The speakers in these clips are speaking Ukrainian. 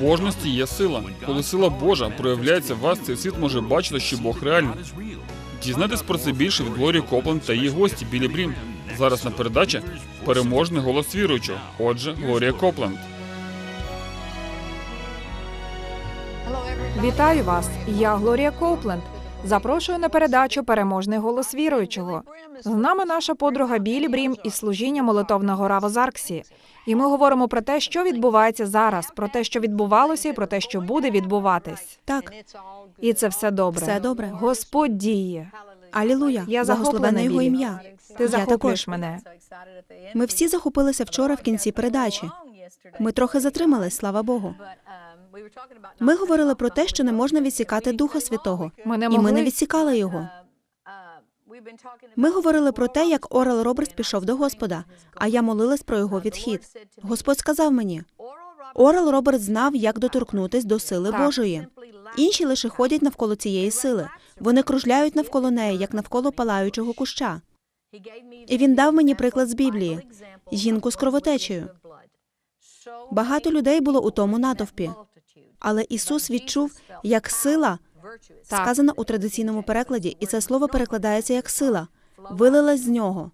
побожності є сила. Коли сила Божа проявляється в вас, цей світ може бачити, що Бог реальний. Дізнайтесь про це більше від Глорії Копленд та її гості Білі Брім. Зараз на передачі переможний голос віруючого. Отже, Глорія Копленд. Вітаю вас! Я Глорія Коупленд. Запрошую на передачу Переможний голос віруючого. З нами наша подруга Білі Брім із служіння молитовна гора в Озарксі. І ми говоримо про те, що відбувається зараз, про те, що відбувалося, і про те, що буде відбуватись. Так, І це все добре. Все добре. Господь діє. алілуя, Я захоплена його ім'я. Ти захоплюєш мене. Ми всі захопилися вчора в кінці передачі. Ми трохи затримались, слава Богу. Ми говорили про те, що не можна відсікати Духа Святого, Ми не і ми не відсікали його. Ми говорили про те, як Орел Робертс пішов до Господа, а я молилась про його відхід. Господь сказав мені: Орел Робертс знав, як доторкнутись до сили Так. Божої. Інші лише ходять навколо цієї сили. Вони кружляють навколо неї, як навколо палаючого куща. І він дав мені приклад з Біблії жінку з кровотечею. Багато людей було у тому натовпі, але Ісус відчув, як сила, сказана у традиційному перекладі, і це слово перекладається як сила, вилилась з нього.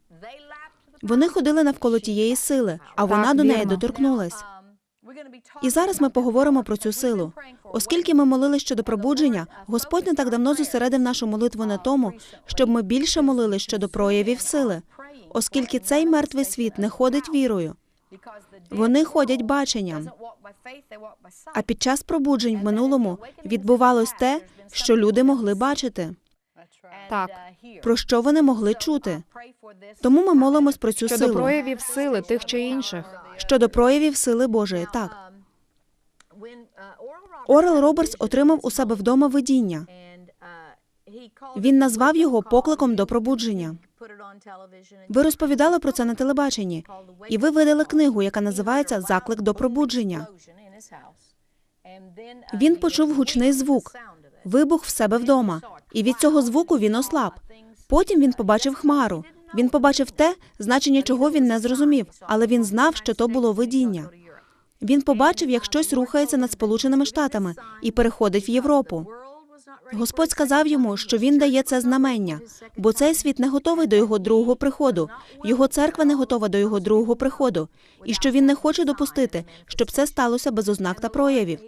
Вони ходили навколо тієї сили, а вона до неї доторкнулась. І зараз ми поговоримо про цю силу. Оскільки ми молились щодо пробудження, Господь не так давно зосередив нашу молитву на тому, щоб ми більше молились щодо проявів сили, оскільки цей мертвий світ не ходить вірою. Вони ходять баченням. А під час пробуджень в минулому відбувалось те, що люди могли бачити, Так. про що вони могли чути. Тому ми молимось про цю Щодо силу проявів сили тих чи інших. щодо проявів сили Божої. Так, Орел Робертс отримав у себе вдома видіння. Він назвав його покликом до пробудження. Ви розповідали про це на телебаченні, і ви видали книгу, яка називається Заклик до пробудження. Він почув гучний звук, вибух в себе вдома, і від цього звуку він ослаб. Потім він побачив хмару. Він побачив те, значення чого він не зрозумів, але він знав, що то було видіння. Він побачив, як щось рухається над Сполученими Штатами і переходить в Європу. Господь сказав йому, що він дає це знамення, бо цей світ не готовий до його другого приходу. Його церква не готова до його другого приходу, і що він не хоче допустити, щоб це сталося без ознак та проявів.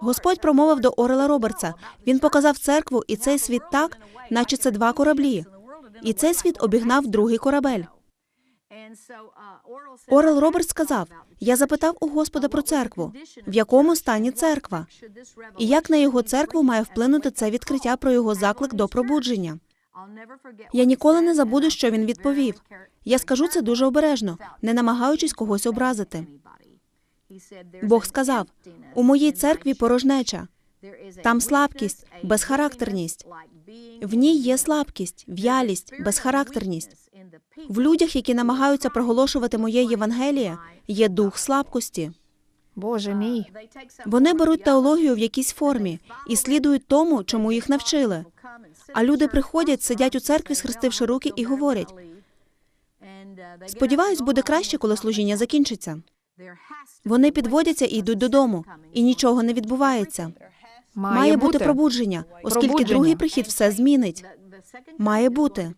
Господь промовив до Орела Робертса. Він показав церкву і цей світ так, наче це два кораблі. І цей світ обігнав другий корабель. Орел Робертс сказав: Я запитав у Господа про церкву, в якому стані церква, і як на його церкву має вплинути це відкриття про його заклик до пробудження. Я ніколи не забуду, що він відповів. Я скажу це дуже обережно, не намагаючись когось образити. Бог сказав: у моїй церкві порожнеча, там слабкість, безхарактерність. В ній є слабкість, в'ялість, безхарактерність. В людях, які намагаються проголошувати моє Євангеліє, є дух слабкості. Боже мій. Вони беруть теологію в якійсь формі і слідують тому, чому їх навчили. А люди приходять, сидять у церкві, схрестивши руки, і говорять: сподіваюсь, буде краще, коли служіння закінчиться. Вони підводяться і йдуть додому, і нічого не відбувається. Має, бути пробудження, оскільки другий прихід все змінить. Має бути.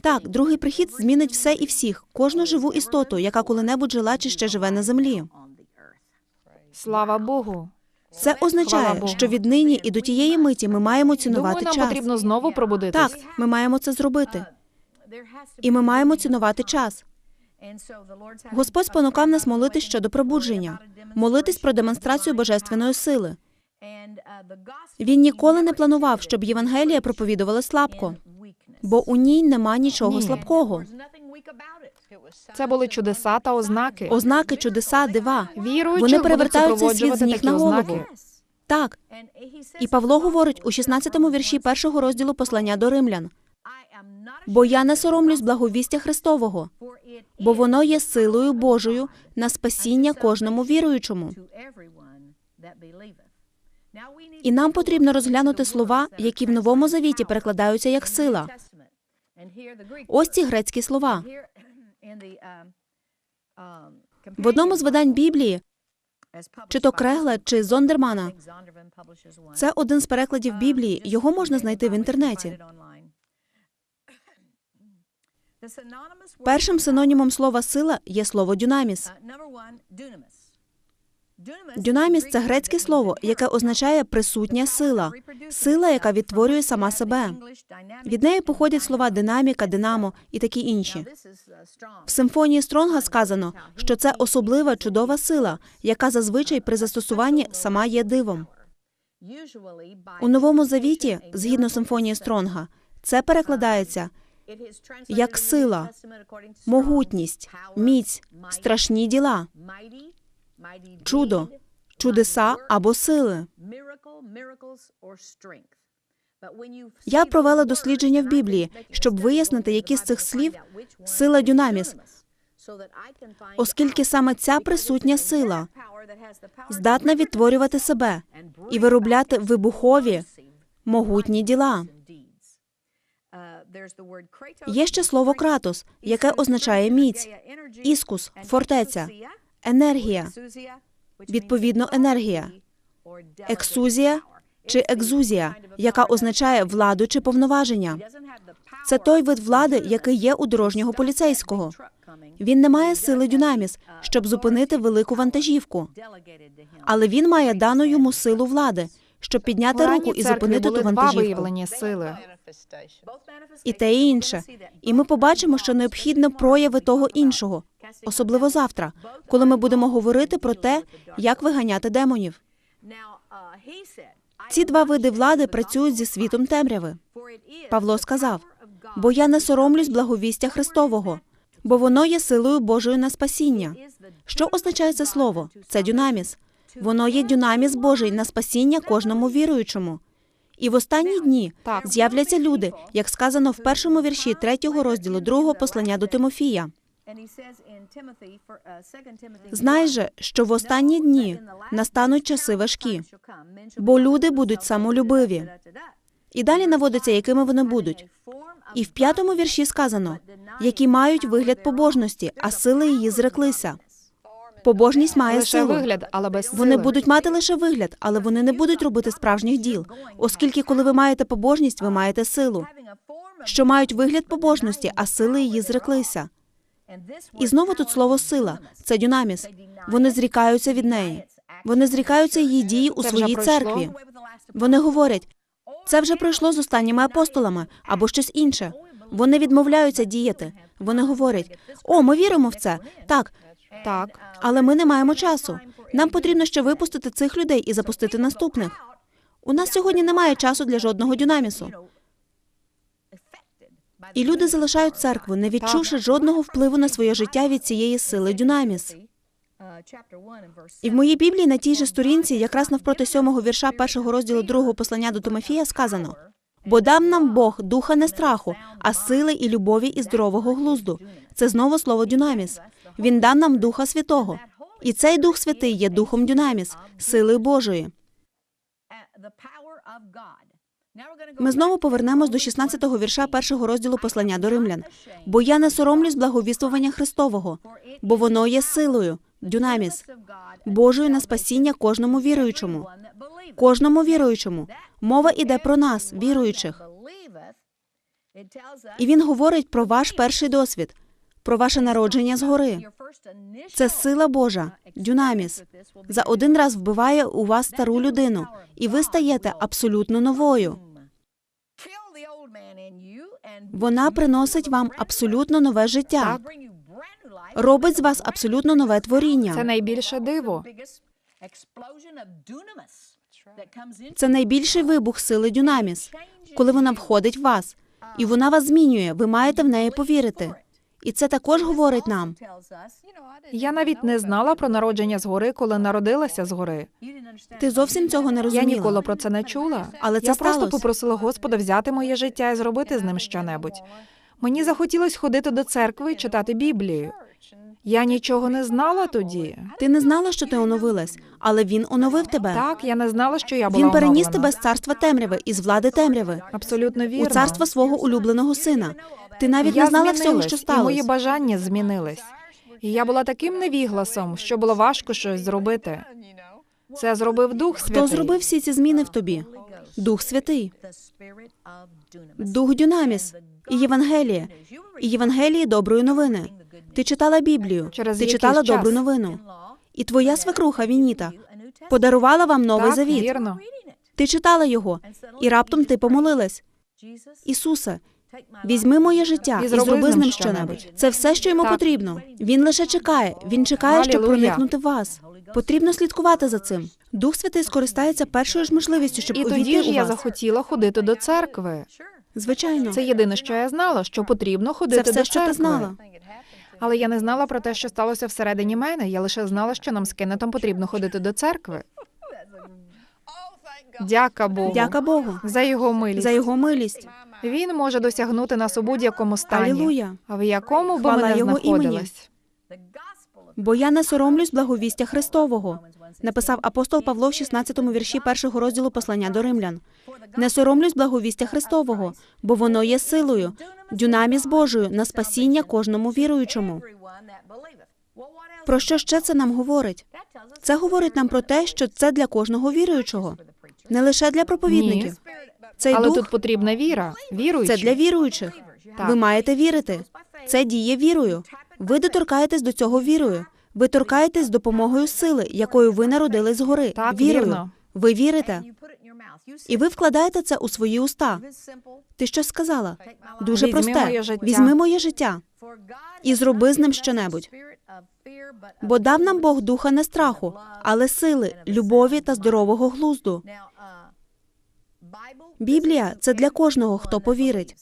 Так, другий прихід змінить все і всіх, кожну живу істоту, яка коли-небудь жила чи ще живе на землі. Слава Богу. Це означає, Богу. що віднині і до тієї миті ми маємо цінувати Думаю, нам час. потрібно знову пробудитись. Так, ми маємо це зробити, і ми маємо цінувати час. Господь спонукав нас молитись щодо пробудження, молитись про демонстрацію божественної сили. Він ніколи не планував, щоб Євангелія проповідувала слабко, бо у ній нема нічого слабкого. Це були чудеса та ознаки. Ознаки, чудеса, дива. Віруючих Вони будуть перевертають світ з ніг на голову. ознаки. Так, і Павло говорить у 16-му вірші першого розділу послання до римлян: бо я не соромлюсь благовістя Христового, бо воно є силою Божою на спасіння кожному віруючому. І нам потрібно розглянути слова, які в новому завіті перекладаються як сила. Ось ці грецькі слова. В одному з видань Біблії чи то Крегла, чи Зондермана. Це один з перекладів Біблії. Його можна знайти в інтернеті. Першим синонімом слова сила є слово дюнаміс. Дюнаміс це грецьке слово, яке означає присутня сила, сила, яка відтворює сама себе. Від неї походять слова динаміка, динамо і такі інші. В симфонії Стронга сказано, що це особлива чудова сила, яка зазвичай при застосуванні сама є дивом. У новому завіті, згідно симфонії Стронга, це перекладається як сила, могутність, міць, страшні діла, чудо, чудеса або сили. Я провела дослідження в Біблії, щоб вияснити, які з цих слів сила дюнаміс, Оскільки саме ця присутня сила здатна відтворювати себе і виробляти вибухові, могутні діла. Є ще слово кратос, яке означає міць, іскус, фортеця, енергія, відповідно, енергія, ексузія чи екзузія, яка означає владу чи повноваження. Це той вид влади, який є у дорожнього поліцейського. Він не має сили дюнаміс, щоб зупинити велику вантажівку, але він має дану йому силу влади, щоб підняти руку і зупинити ту вантажівку. сили. І те і інше. І ми побачимо, що необхідно прояви того іншого, особливо завтра, коли ми будемо говорити про те, як виганяти демонів. Ці два види влади працюють зі світом темряви. Павло сказав: бо я не соромлюсь благовістя Христового, бо воно є силою Божою на спасіння. Що означає це слово? Це дюнаміс. Воно є дюнаміс Божий на спасіння кожному віруючому. І в останні дні з'являться люди, як сказано в першому вірші третього розділу другого послання до Тимофія. Знай же, що в останні дні настануть часи важкі, бо люди будуть самолюбиві. І далі наводиться, якими вони будуть. І в п'ятому вірші сказано, які мають вигляд побожності, а сили її зреклися. Побожність має Лише силу. вигляд, але без сили. Вони будуть мати лише вигляд, але вони не будуть робити справжніх діл, оскільки, коли ви маєте побожність, ви маєте силу, що мають вигляд побожності, а сили її зреклися. І знову тут слово сила це дюнаміс. Вони зрікаються від неї. Вони зрікаються її дії у своїй церкві. Вони говорять, це вже пройшло з останніми апостолами або щось інше. Вони відмовляються діяти. Вони говорять: о, ми віримо в це. Так, Так. але ми не маємо часу. Нам потрібно ще випустити цих людей і запустити наступних. У нас сьогодні немає часу для жодного дюнамісу. І люди залишають церкву, не відчувши жодного впливу на своє життя від цієї сили дюнаміс. І в моїй Біблії на тій же сторінці, якраз навпроти сьомого вірша першого розділу другого послання до Тимофія, сказано: бо дам нам Бог духа не страху, а сили і любові і здорового глузду. Це знову слово дюнаміс. Він дав нам Духа Святого. І цей Дух Святий є Духом Дюнаміс, сили Божої. Ми знову повернемось до 16-го вірша першого розділу послання до римлян. Бо я не соромлюсь благовіствування Христового, бо воно є силою, дюнаміс, Божою на спасіння кожному віруючому. Кожному віруючому. Мова іде про нас, віруючих. І він говорить про ваш перший досвід, про ваше народження згори. Це сила Божа, дюнаміс. За один раз вбиває у вас стару людину, і ви стаєте абсолютно новою. Вона приносить вам абсолютно нове життя, робить з вас абсолютно нове творіння. Це найбільше диво. Це найбільший вибух сили дюнаміс, коли вона входить в вас, і вона вас змінює. Ви маєте в неї повірити. І це також говорить нам. Я навіть не знала про народження згори, коли народилася згори. Ти зовсім цього не Я ніколи про це не чула. Але це я просто сталося. попросила Господа взяти моє життя і зробити з ним щонебудь. Мені захотілось ходити до церкви і читати Біблію. Я нічого не знала тоді. Ти не знала, що ти оновилась, але він оновив тебе. Так, я не знала, що я була Він переніс оновлена. тебе з царства темряви із влади темряви Абсолютно вірно. у царство свого улюбленого сина. Ти навіть я не знала всього, змінилась, що І мої бажання змінились. І я була таким невігласом, що було важко щось зробити. Це зробив Дух Святий. Хто зробив всі ці зміни в тобі? Дух Святий, Дух Дюнаміс і Євангеліє, і Євангеліє доброї новини. Ти читала Біблію, Через ти читала час. добру новину. І твоя свекруха Вініта подарувала вам новий так, завіт. вірно. Ти читала його, і раптом ти помолилась. Ісусе, візьми моє життя і зроби з ним щонебудь. Це все, що йому Так. потрібно. Він лише чекає. Він чекає, щоб Алілуя. проникнути в вас. Потрібно слідкувати за цим. Дух Святий скористається першою ж можливістю, щоб І увійти тоді ж у я захотіла ходити до церкви. Звичайно, Це єдине, що я знала, що потрібно ходити. це все, до що ти знала. Але я не знала про те, що сталося всередині мене. Я лише знала, що нам з Кеннетом потрібно ходити до церкви. Дяка Богу. Дяка Богу за його милість. за його милість. Він може досягнути нас у будь-якому стані. Алілуя. В якому б ми не його імені. Бо я не соромлюсь благовістя Христового, написав апостол Павло в 16 вірші першого розділу послання до римлян. Не соромлюсь благовістя Христового, бо воно є силою, дюнаміс Божою на спасіння кожному віруючому. Про що ще це нам говорить? Це говорить нам про те, що це для кожного віруючого, не лише для проповідників. Цей Але дух тут потрібна віра. Віруючи. це для віруючих. Так. Ви маєте вірити. Це діє вірою. Ви доторкаєтесь до цього вірою. Ви торкаєтесь з допомогою сили, якою ви народились згори. Так, вірою. вірно. Ви вірите, і ви вкладаєте це у свої уста. Ти щось сказала? Дуже просте. Візьми моє життя і зроби з ним щонебудь. Бо дав нам Бог духа не страху, але сили, любові та здорового глузду. Біблія це для кожного, хто повірить.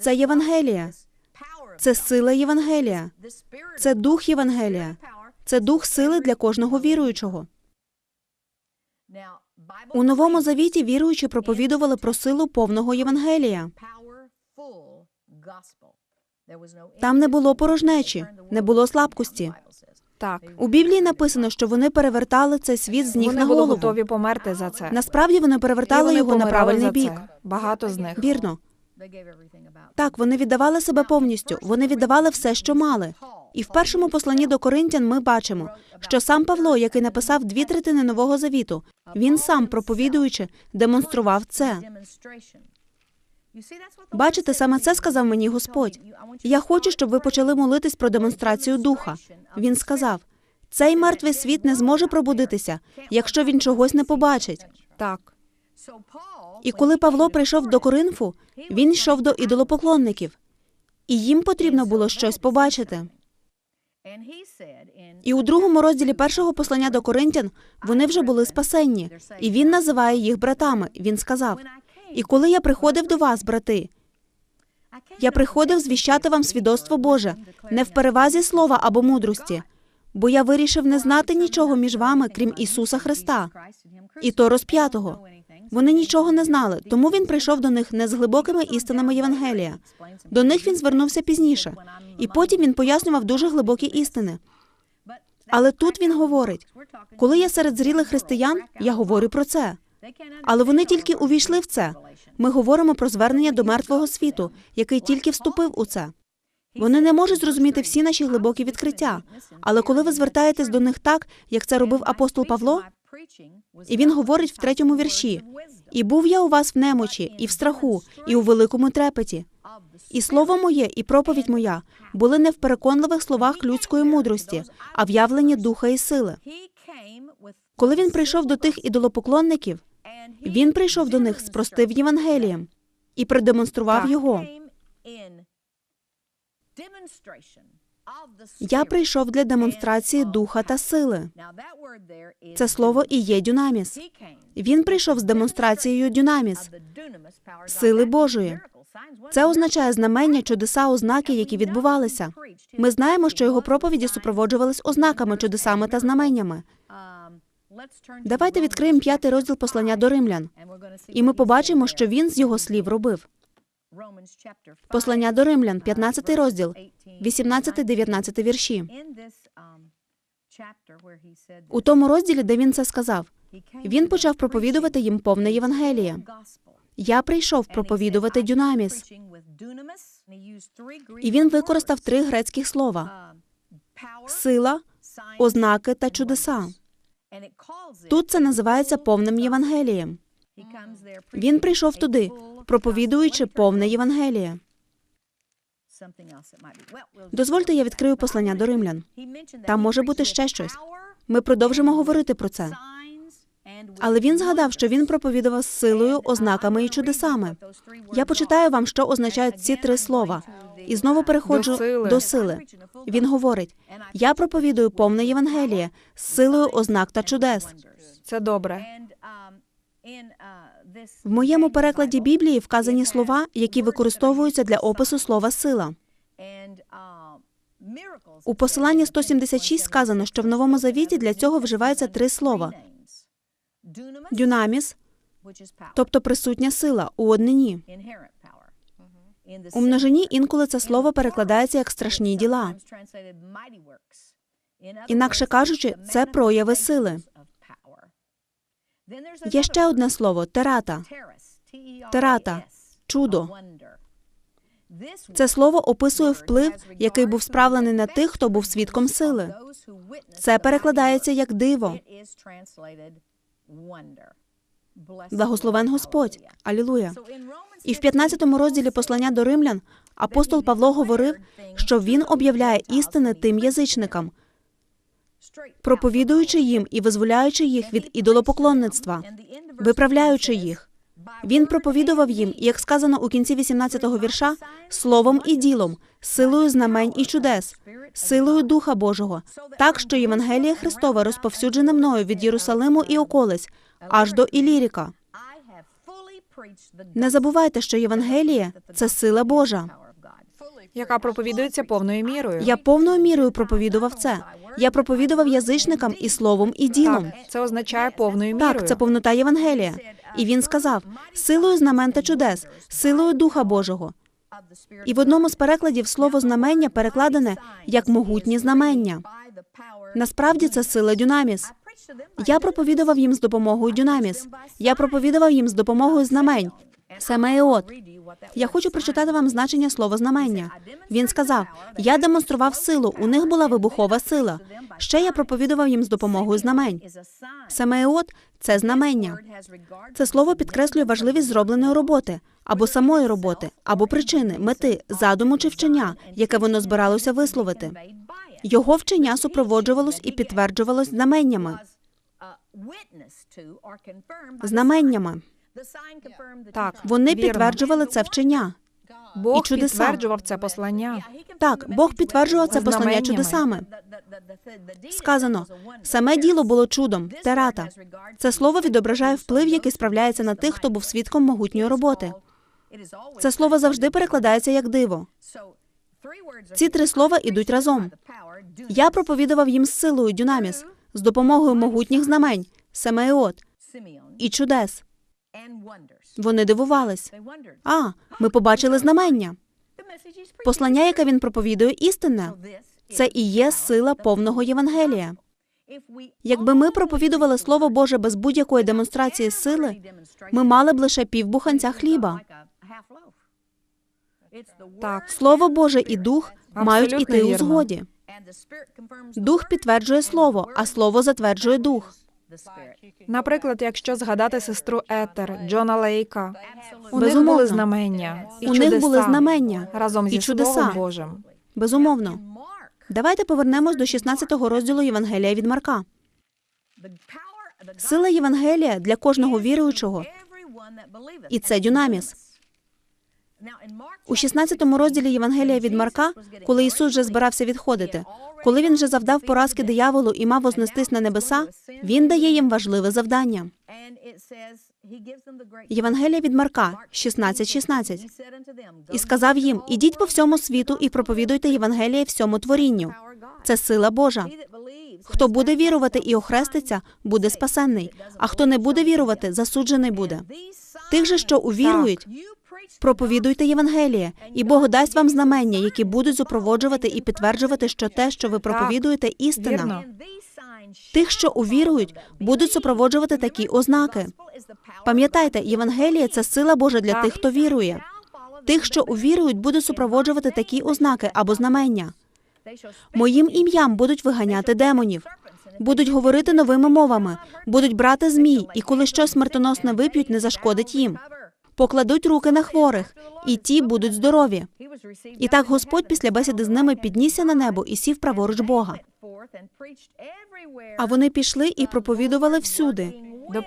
Це Євангелія, це сила Євангелія, це дух Євангелія, це дух сили для кожного віруючого. У новому завіті віруючі проповідували про силу повного Євангелія. Там не було порожнечі, не було слабкості. Так. У Біблії написано, що вони перевертали цей світ з ніг Вони на були голову. готові померти за це. Насправді вони перевертали вони його на правильний бік. це. Багато з них. Вірно. Так, вони віддавали себе повністю. Вони віддавали все, що мали. І в першому посланні до Коринтян ми бачимо, що сам Павло, який написав дві третини нового завіту, він сам, проповідуючи, демонстрував це. Бачите, саме це сказав мені Господь. Я хочу, щоб ви почали молитись про демонстрацію духа. Він сказав: цей мертвий світ не зможе пробудитися, якщо він чогось не побачить. Так. І коли Павло прийшов до Коринфу, він йшов до ідолопоклонників, і їм потрібно було щось побачити. І у другому розділі першого послання до Коринтян вони вже були спасенні, і він називає їх братами. Він сказав: І коли я приходив до вас, брати, я приходив звіщати вам свідоцтво Боже, не в перевазі слова або мудрості, бо я вирішив не знати нічого між вами, крім Ісуса Христа, і то розп'ятого. Вони нічого не знали, тому він прийшов до них не з глибокими істинами Євангелія. До них він звернувся пізніше, і потім він пояснював дуже глибокі істини. Але тут він говорить: коли я серед зрілих християн, я говорю про це. Але вони тільки увійшли в це. Ми говоримо про звернення до мертвого світу, який тільки вступив у це. Вони не можуть зрозуміти всі наші глибокі відкриття. Але коли ви звертаєтесь до них так, як це робив апостол Павло, і він говорить в третьому вірші: І був я у вас в немочі, і в страху, і у великому трепеті. І слово моє, і проповідь моя були не в переконливих словах людської мудрості, а в явленні духа і сили. Коли він прийшов до тих ідолопоклонників, він прийшов до них з простим Євангелієм і продемонстрував його. Я прийшов для демонстрації духа та сили. Це слово і є дюнаміс. Він прийшов з демонстрацією дюнаміс, сили Божої. Це означає знамення, чудеса, ознаки, які відбувалися. Ми знаємо, що його проповіді супроводжувались ознаками, чудесами та знаменнями. Давайте відкриємо п'ятий розділ послання до римлян, і ми побачимо, що він з його слів робив. Послання до римлян, 15 розділ, 18-19 вірші. У тому розділі, де він це сказав, він почав проповідувати їм повне Євангеліє. Я прийшов проповідувати дюнаміс. І він використав три грецьких слова: сила, ознаки та чудеса. Тут це називається повним Євангелієм. Він прийшов туди, проповідуючи повне Євангеліє. Дозвольте, я відкрию послання до римлян. Там може бути ще щось. Ми продовжимо говорити про це. Але він згадав, що він проповідував з силою, ознаками і чудесами. Я почитаю вам, що означають ці три слова, і знову переходжу До сили. до сили. Він говорить: я проповідую повне Євангеліє з силою ознак та чудес. Це добре. В моєму перекладі Біблії вказані слова, які використовуються для опису слова сила. У посиланні 176 сказано, що в новому завіті для цього вживається три слова: дюнаміс, тобто присутня сила у однині. У множині інколи це слово перекладається як страшні діла. Інакше кажучи, це прояви сили. Є ще одне слово терата. Терата. Чудо. Це слово описує вплив, який був справлений на тих, хто був свідком сили. Це перекладається як диво. Благословен Господь. Алілуя. І в 15 розділі послання до римлян апостол Павло говорив, що він об'являє істини тим язичникам, проповідуючи їм і визволяючи їх від ідолопоклонництва, виправляючи їх. Він проповідував їм, як сказано у кінці 18-го вірша, словом і ділом, силою знамень і чудес, силою Духа Божого, так що Євангелія Христова розповсюджене мною від Єрусалиму і околиць, аж до Іліріка. Не забувайте, що Євангеліє це сила Божа. Яка проповідується повною мірою. Я повною мірою проповідував це. Я проповідував язичникам і словом, і ділом. Так, це означає повною мірою. Так, це повнота Євангелія. І він сказав: силою знамен та чудес, силою Духа Божого. І в одному з перекладів слово знамення перекладене як могутні знамення. Насправді це сила дюнаміс. Я проповідував їм з допомогою дюнаміс. Я проповідував їм з допомогою знамень. Семеот. Я хочу прочитати вам значення слова знамення. Він сказав: Я демонстрував силу, у них була вибухова сила. Ще я проповідував їм з допомогою знамень. Семеот це знамення. Це слово підкреслює важливість зробленої роботи або самої роботи, або причини, мети, задуму чи вчення, яке воно збиралося висловити. Його вчення супроводжувалось і підтверджувалось знаменнями. Знаменнями. Так, Вони підтверджували це вчення. Бог і чудеса. підтверджував це послання. Так, Бог підтверджував це послання чудесами. Сказано, саме діло було чудом, терата. Це слово відображає вплив, який справляється на тих, хто був свідком могутньої роботи. Це слово завжди перекладається як диво. Ці три слова ідуть разом. Я проповідував їм з силою дюнаміс, з допомогою могутніх знамень, семеот і чудес. Вони дивувались. А, ми побачили знамення. Послання, яке він проповідує, істинне. Це і є сила повного Євангелія. Якби ми проповідували Слово Боже без будь-якої демонстрації сили, ми мали б лише півбуханця хліба. Так, Слово Боже і дух мають іти у згоді. Дух підтверджує слово, а слово затверджує дух. Наприклад, якщо згадати сестру Етер, Джона Лейка, у них були знамення. І У них були знамення разом зі і чудеса. Словом Божим. Безумовно. Давайте повернемось до 16-го розділу Євангелія від Марка. Сила Євангелія для кожного віруючого, і це дюнаміс. У 16-му розділі Євангелія від Марка, коли Ісус вже збирався відходити, коли він вже завдав поразки дияволу і мав вознестись на небеса, він дає їм важливе завдання. Євангелія від Марка 16.16. І сказав їм: ідіть по всьому світу і проповідуйте Євангеліє всьому творінню. Це сила Божа. Хто буде вірувати і охреститься, буде спасенний. А хто не буде вірувати, засуджений буде. Тих же, що увірують, проповідуйте Євангеліє, і Бог дасть вам знамення, які будуть супроводжувати і підтверджувати, що те, що ви проповідуєте, істина. Вірно. Тих, що увірують, будуть супроводжувати такі ознаки. Пам'ятайте, Євангеліє це сила Божа для тих, хто вірує. Тих, що увірують, будуть супроводжувати такі ознаки або знамення. Моїм ім'ям будуть виганяти демонів, будуть говорити новими мовами, будуть брати змій, і коли щось смертоносне вип'ють, не зашкодить їм. Покладуть руки на хворих, і ті будуть здорові. І так Господь після бесіди з ними піднісся на небо і сів праворуч Бога. А вони пішли і проповідували всюди.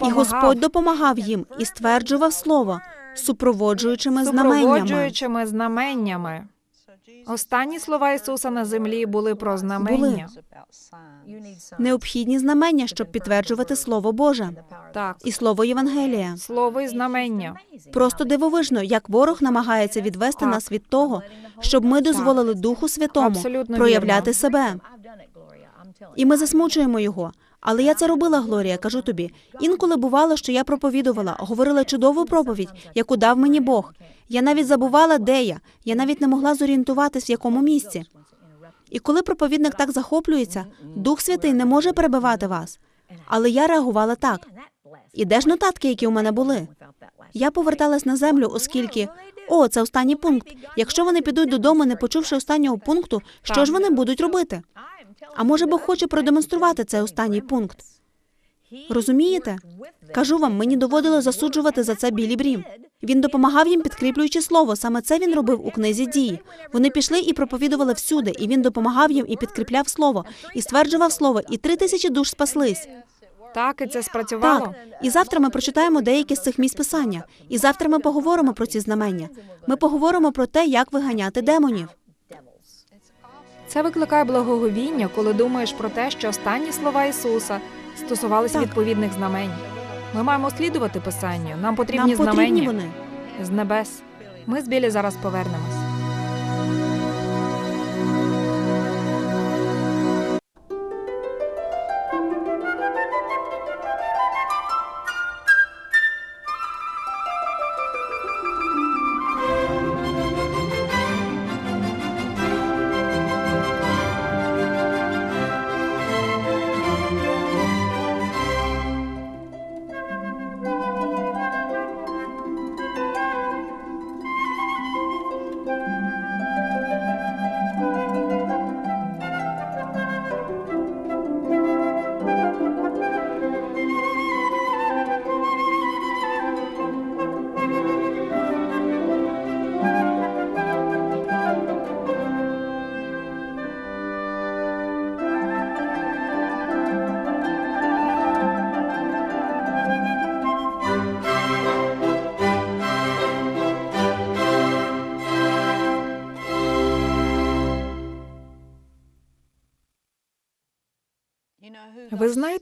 І Господь допомагав їм і стверджував слово супроводжуючими знаменнями. знаменнями. Останні слова Ісуса на землі були про знамення. Необхідні знамення, щоб підтверджувати слово Боже Так, і слово Євангелія. слово і знамення. Просто дивовижно, як ворог намагається відвести Так. нас від того, щоб ми дозволили Духу Святому Абсолютно проявляти вірно. себе. І ми засмучуємо його. Але я це робила, Глорія, кажу тобі. Інколи бувало, що я проповідувала, говорила чудову проповідь, яку дав мені Бог. Я навіть забувала, де я. Я навіть не могла зорієнтуватись, в якому місці. І коли проповідник так захоплюється, Дух Святий не може перебивати вас. Але я реагувала так. І де ж нотатки, які у мене були? Я поверталась на землю, оскільки о, це останній пункт. Якщо вони підуть додому, не почувши останнього пункту, що ж вони будуть робити? А може Бог хоче продемонструвати цей останній пункт? Розумієте? Кажу вам, мені доводило засуджувати за це Білі Брім. Він допомагав їм, підкріплюючи слово. Саме це він робив у книзі дії. Вони пішли і проповідували всюди, і він допомагав їм і підкріпляв слово, і стверджував слово, і три тисячі душ спаслись. Так, і це спрацювало. Так, і завтра ми прочитаємо деякі з цих місць писання. І завтра ми поговоримо про ці знамення. Ми поговоримо про те, як виганяти демонів. Це викликає благоговіння, коли думаєш про те, що останні слова Ісуса стосувалися Так. відповідних знамень. Ми маємо слідувати писанню. Нам потрібні Нам потрібні знамення вони. з небес. Ми з Білі зараз повернемось.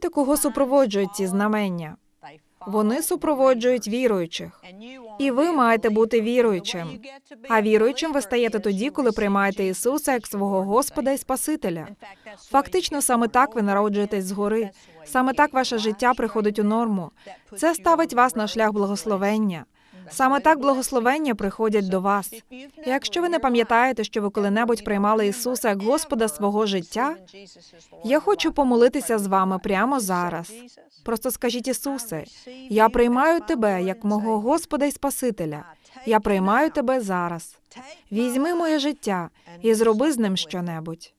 Знаєте, кого супроводжують ці знамення? Вони супроводжують віруючих. І ви маєте бути віруючим. А віруючим ви стаєте тоді, коли приймаєте Ісуса як свого Господа і Спасителя. Фактично, саме так ви народжуєтесь згори. Саме так ваше життя приходить у норму. Це ставить вас на шлях благословення. Саме так благословення приходять до вас. Якщо ви не пам'ятаєте, що ви коли-небудь приймали Ісуса як Господа свого життя, я хочу помолитися з вами прямо зараз. Просто скажіть Ісусе, я приймаю тебе як мого Господа і Спасителя. Я приймаю тебе зараз. Візьми моє життя і зроби з ним щонебудь.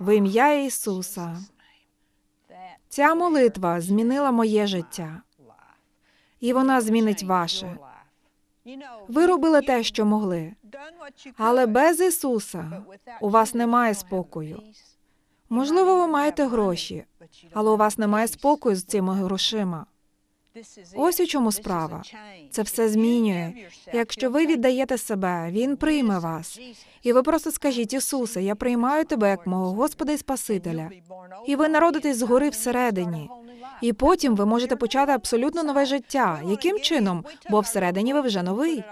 В ім'я Ісуса. Ця молитва змінила моє життя, і вона змінить ваше. Ви робили те, що могли, але без Ісуса у вас немає спокою. Можливо, ви маєте гроші, але у вас немає спокою з цими грошима. Ось у чому справа. Це все змінює. Якщо ви віддаєте себе, він прийме вас. І ви просто скажіть, Ісусе, я приймаю тебе як мого Господа і Спасителя. І ви народитесь згори всередині. І потім ви можете почати абсолютно нове життя. Яким чином? Бо всередині ви вже новий.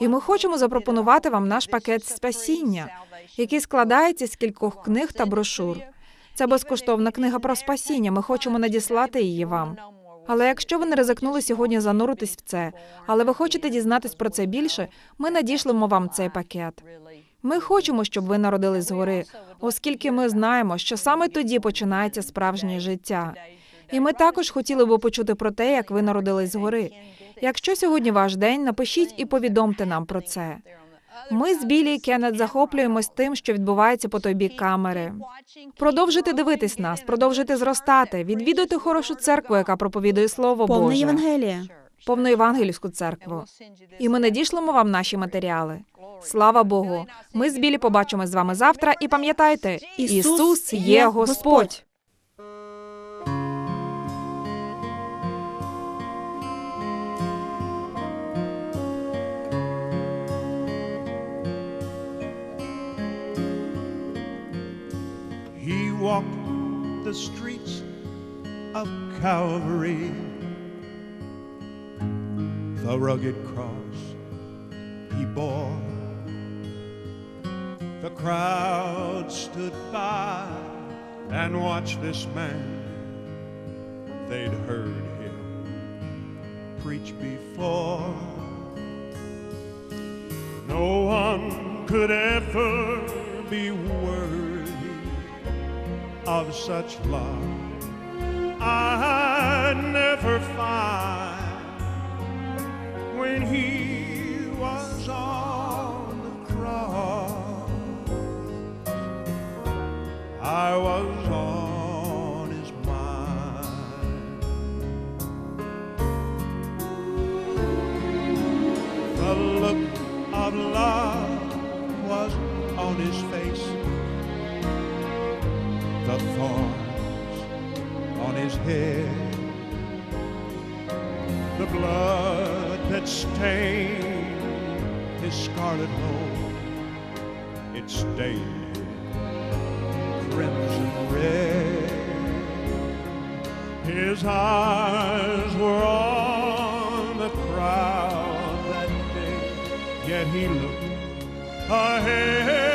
І ми хочемо запропонувати вам наш пакет спасіння, який складається з кількох книг та брошур. Це безкоштовна книга про спасіння. Ми хочемо надіслати її вам. Але якщо ви не ризикнули сьогодні зануритись в це, але ви хочете дізнатись про це більше, ми надішлемо вам цей пакет. Ми хочемо, щоб ви народились згори, оскільки ми знаємо, що саме тоді починається справжнє життя. І ми також хотіли би почути про те, як ви народились згори. Якщо сьогодні ваш день, напишіть і повідомте нам про це. Ми з Білі і Кеннет захоплюємось тим, що відбувається по той бік камери. Продовжуйте дивитись нас, продовжуйте зростати, відвідуйте хорошу церкву, яка проповідує слово Повне Боже, Євангеліє. повну євангельську церкву. І ми надішлемо вам наші матеріали. Слава Богу! Ми з Білі побачимось з вами завтра. І пам'ятайте, Ісус є Господь. walk the streets of Calvary, the rugged cross he bore. The crowd stood by and watched this man. They'd heard him preach before. No one could ever be worse of such love. I'd never find his scarlet robe, it stained crimson red. His eyes were on the crowd that day, yet he looked ahead